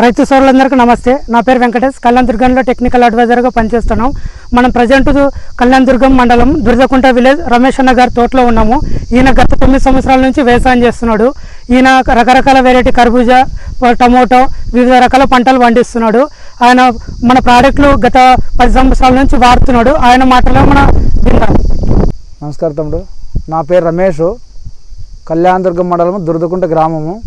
రైతు సోదరులందరికీ నమస్తే. నా పేరు వెంకటేష్. కళ్యాణ్ దుర్గంలో టెక్నికల్ అడ్వైజర్గా పనిచేస్తున్నాం. మనం ప్రజెంట్ కళ్యాణ్ దుర్గం మండలం దుర్దకుంట విలేజ్ రమేష్ అన్న గారి తోటలో ఉన్నాము. ఈయన గత తొమ్మిది సంవత్సరాల నుంచి వ్యవసాయం చేస్తున్నాడు. ఈయన రకరకాల వెరైటీ కర్బూజా టమోటో వివిధ రకాల పంటలు పండిస్తున్నాడు. ఆయన మన ప్రోడక్ట్లు గత పది సంవత్సరాల నుంచి వాడుతున్నాడు. ఆయన మాటలో మన విందాం. నమస్కారం తమ్ముడు. నా పేరు రమేష్. కళ్యాణదుర్గం మండలం దుర్దకుంట గ్రామము.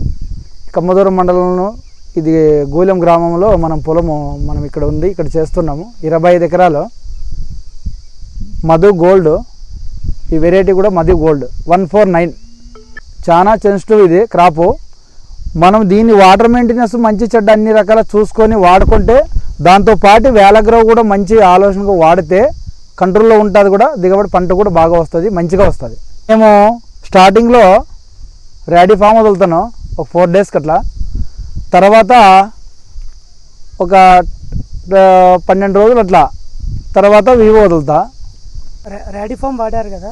కమ్మదూరం మండలంలో ఇది గూలెం గ్రామంలో మనం పొలము మనం ఇక్కడ ఉంది ఇక్కడ చేస్తున్నాము. ఇరవై ఐదు ఎకరాలు మధు గోల్డ్. ఈ వెరైటీ కూడా Madhu gold. One four nine. చాలా సెన్సిటివ్ ఇది క్రాపు. మనం దీన్ని వాటర్ మెయింటెనెన్స్ మంచి చెడ్డ అన్ని రకాల చూసుకొని వాడుకుంటే దాంతోపాటు వేలగ్రవ్ కూడా మంచి ఆలోచనగా వాడితే కంట్రోల్లో ఉంటుంది కూడా దిగబడి పంట కూడా బాగా వస్తుంది మంచిగా వస్తుంది. మేము స్టార్టింగ్లో ర్యాడీ ఫామ్ వదులుతాను ఒక ఫోర్ డేస్కి అట్లా తర్వాత ఒక పన్నెండు రోజులు అట్లా. తర్వాత వివో వదులుతా. రెడీ ఫామ్ వాడారు కదా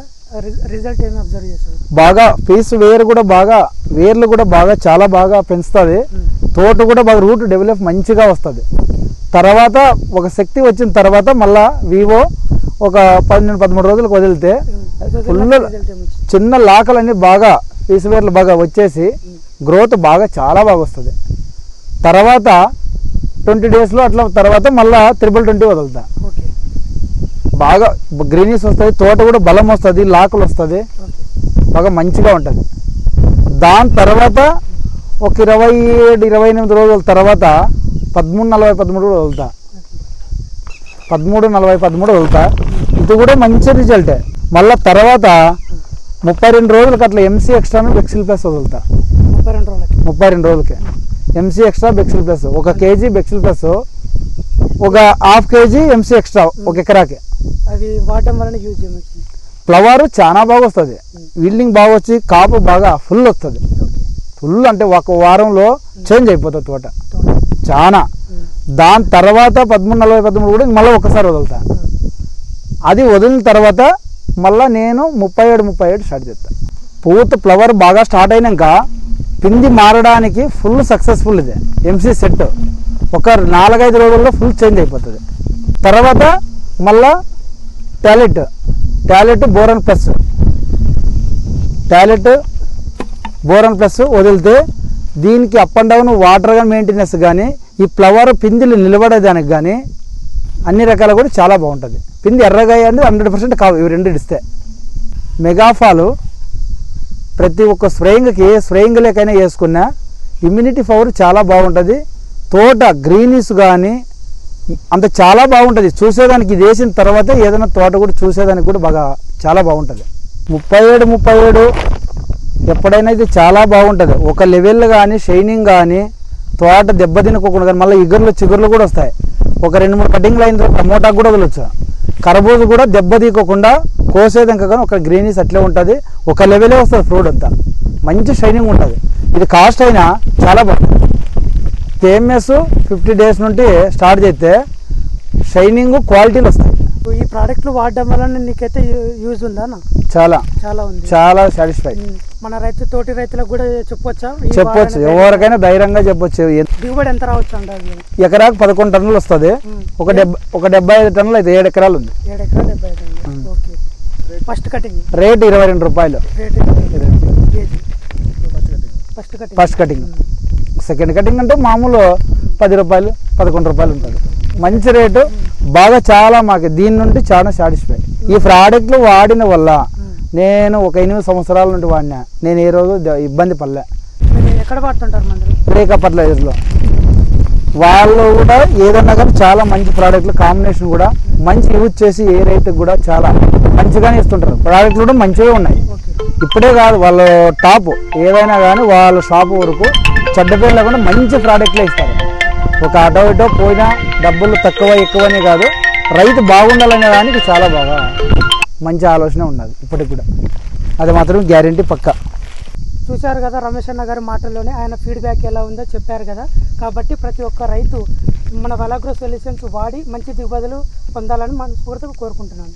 రిజల్ట్ ఏమి అబ్జర్వ్ చేశారు? బాగా పీస్ వేరు కూడా బాగా వేర్లు కూడా బాగా చాలా బాగా పెంచుతుంది. తోట కూడా బాగా రూట్ డెవలప్ మంచిగా వస్తుంది. తర్వాత ఒక శక్తి వచ్చిన తర్వాత మళ్ళా వివో ఒక పన్నెండు పదమూడు రోజులకు వదిలితే ఫుల్ చిన్న లాకలన్నీ బాగా పీసు వేర్లు బాగా వచ్చేసి గ్రోత్ బాగా చాలా బాగా వస్తుంది. తర్వాత ట్వంటీ డేస్లో అట్లా తర్వాత మళ్ళా త్రిబుల్ ట్వంటీ వదులుతా. బాగా గ్రీనీస్ వస్తుంది తోట కూడా బలం వస్తుంది లాకులు వస్తుంది. బాగా మంచిగా ఉంటుంది. దాని తర్వాత ఒక ఇరవై ఏడు ఇరవై ఎనిమిది రోజుల తర్వాత పదమూడు నలభై పదమూడు కూడా వదులుతా. పదమూడు నలభై పదమూడు వదులుతా. ఇది కూడా మంచి రిజల్టే మళ్ళీ తర్వాత ముప్పై రెండు రోజులకి అట్లా ఎంసీ ఎక్స్ట్రాను బెక్సిల్ ప్లస్ వదులుతా. ముప్పై రెండు రోజులకి. ముప్పై రెండు రోజులకి. ఎంసీ ఎక్స్ట్రా బెక్సిల్ ప్లస్ ఒక కేజీ బెక్సిల్ ప్లస్ ఒక హాఫ్ కేజీ ఎంసీ ఎక్స్ట్రా ఒక ఎకరాకి. అవి వాడడం వలన యూజ్ ఫ్లవర్ చాలా బాగా వస్తుంది. విల్లింగ్ బాగా వచ్చి కాపు బాగా ఫుల్ వస్తుంది. ఫుల్ అంటే ఒక వారంలో చేంజ్ అయిపోతుంది తోట. తోట. చాలా దాని తర్వాత పదమూడు నలభై పదమూడు కూడా మళ్ళీ ఒకసారి వదులుతా. అది వదిలిన తర్వాత మళ్ళీ నేను ముప్పై ఏడు ముప్పై ఏడు స్టార్ట్ చేస్తాను పూత ఫ్లవర్ బాగా స్టార్ట్ అయినాక పిండి మారడానికి ఫుల్ సక్సెస్ఫుల్ ఇది. ఎంసీ సెట్ ఒక నాలుగైదు రోజుల్లో ఫుల్ చేంజ్ అయిపోతుంది. తర్వాత మళ్ళా toilet. Toilet boron plus. Toilet boron plus వదిలితే దీనికి అప్ అండ్ డౌన్ వాటర్ కానీ మెయింటెనెన్స్ కానీ ఈ ఫ్లవర్ పిందిలు నిలబడేదానికి కానీ అన్ని రకాల కూడా చాలా బాగుంటుంది. పిండి ఎర్రగా అనేది హండ్రెడ్ పర్సెంట్ కావు. ఇవి రెండు ఇస్తే మెగాఫాలు ప్రతి ఒక్క స్ప్రేయింగ్కి ఏ స్ప్రేయింగ్ లేకైనా వేసుకున్నా ఇమ్యూనిటీ పవర్ చాలా బాగుంటుంది. తోట గ్రీనీస్ కానీ అంత చాలా బాగుంటుంది. చూసేదానికి ఇది వేసిన తర్వాత ఏదైనా తోట కూడా చూసేదానికి కూడా బాగా చాలా బాగుంటుంది. ముప్పై ఏడు ముప్పై ఏడు ఎప్పుడైనా ఇది చాలా బాగుంటుంది. ఒక లెవెల్ కానీ షైనింగ్ కానీ తోట దెబ్బతినకోకుండా కానీ మళ్ళీ ఇగుర్లు చిగుర్లు కూడా వస్తాయి. ఒక రెండు మూడు కటింగ్లు అయిన తర్వాత టమోటా కూడా వదలొచ్చు. కర్బూజ కూడా దెబ్బతీయకుండా కోసేదాకా కానీ ఒక గ్రీనీస్ అట్లే ఉంటుంది. ఒక లెవెలే వస్తుంది ఫ్రూట్ అంతా. మంచి షైనింగ్ ఉంటుంది. ఇది కాస్ట్ అయినా చాలా బాగుంటుంది. కేఎంఎస్ ఫిఫ్టీ డేస్ నుండి స్టార్ట్ చేస్తే షైనింగ్ క్వాలిటీలు వస్తాయి. ఈ ప్రోడక్ట్లు వాడడం వలన నీకైతే యూజ్ ఉందా? చాలా. చాలా ఉంది. చాలా సాటిస్ఫై మన రైతు తోటి రైతులకు కూడా చెప్పొచ్చా? చెప్పొచ్చు. ఎవరికైనా ధైర్యంగా చెప్పొచ్చు. దిగుబడి ఎంత రావచ్చు అండి ఎకరాకు పదకొండు టన్నులు వస్తుంది. ఒక డెబ్బై ఒక డెబ్బై ఐదు టన్నులు అయితే ఏడు ఎకరాలు ఉంది. ఏడు ఎకరా డెబ్బై ఐదు ఓకే. First cutting. రేట్ ఇరవై రెండు రూపాయలు. First cutting. సెకండ్ కటింగ్ అంటే మామూలు పది రూపాయలు పదకొండు రూపాయలు ఉంటుంది. మంచి రేటు. బాగా చాలా మాకు దీని నుండి చాలా సాటిస్ఫై ఈ ప్రోడక్ట్లు వాడిన వల్ల నేను ఒక ఎనిమిది సంవత్సరాల నుండి వాడినా. నేను ఏ రోజు ఇబ్బంది పడలే. ఎక్కడ ఫర్టిలైజర్లో వాళ్ళు కూడా ఏదన్నా కానీ చాలా మంచి ప్రోడక్ట్లు కాంబినేషన్ కూడా మంచి యూజ్ చేసి ఏ రైతుకి కూడా చాలా మంచిగానే ఇస్తుంటారు. ప్రోడక్ట్లు కూడా మంచిగా ఉన్నాయి. ఇప్పుడే కాదు వాళ్ళ టాప్ ఏదైనా కానీ వాళ్ళ షాప్ వరకు చెడ్డ పేరు లేకుండా మంచి ప్రోడక్ట్లే ఇస్తారు. ఒక అటో ఇటో పోయినా డబ్బులు తక్కువ ఎక్కువనే కాదు రైతు బాగుండాలనే దానికి చాలా బాగా మంచి ఆలోచన ఉన్నది ఇప్పటికి కూడా. అది మాత్రం గ్యారంటీ పక్కా. చూశారు కదా రమేష్ అన్న గారి మాటల్లోనే ఆయన ఫీడ్బ్యాక్ ఎలా ఉందో చెప్పారు కదా. కాబట్టి ప్రతి ఒక్క రైతు మన వెలాగ్రో సొల్యూషన్స్ వాడి మంచి దిగుబడులు పొందాలని మనస్ఫూర్తిగా కోరుకుంటున్నాను.